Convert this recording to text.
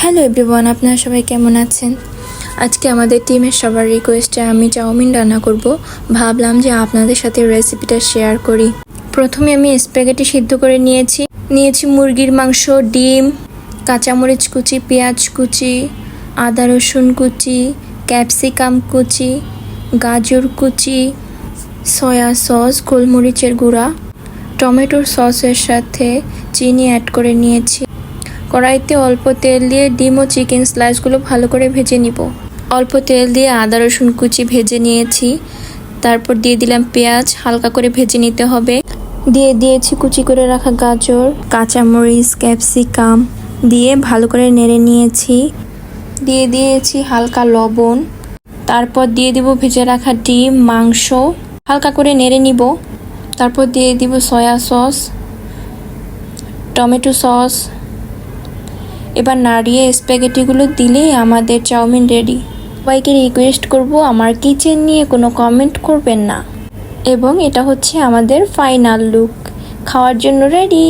Hello everyone আপনারা সবাই কেমন আছেন? আজকে আমাদের টিমের সবার রিকোয়েস্টে আমি চাউমিন রান্না করব। ভাবলাম যে আপনাদের সাথে রেসিপিটা শেয়ার করি। প্রথমে আমি স্প্যাগেটি সিদ্ধ করে নিয়েছি। নিয়েছি মুরগির মাংস, ডিম, কাঁচামরিচ কুচি, পেঁয়াজ কুচি, আদা রসুন কুচি ক্যাপসিকাম কুচি, গাজর কুচি সয়া সস গোলমরিচের গুঁড়া, টমেটোর সসের সাথে চিনি অ্যাড করে নিয়েছি। কড়াইতে অল্প তেল দিয়ে ডিম ও চিকেন স্লাইসগুলো ভালো করে ভেজে নিব। অল্প তেল দিয়ে আদা, রসুন কুচি ভেজে নিয়েছি। তারপর দিয়ে দিলাম পেঁয়াজ, হালকা করে ভেজে নিতে হবে। দিয়ে দিয়েছি কুচি করে রাখা গাজর, কাঁচামরিচ, ক্যাপসিকাম দিয়ে ভালো করে নেড়ে নিয়েছি। দিয়ে দিয়েছি হালকা লবণ। তারপর দিয়ে দিব ভেজে রাখা ডিম, মাংস। হালকা করে নেড়ে নিব। তারপর দিয়ে দিব সয়া সস, টমেটো সস এবার নাড়িয়ে স্প্যাগেটিগুলো দিলেই আমাদের চাউমিন রেডি। সবাইকে রিকোয়েস্ট করব, আমার কিচেন নিয়ে কোনো কমেন্ট করবেন না। এবং এটা হচ্ছে আমাদের ফাইনাল লুক খাওয়ার জন্য রেডি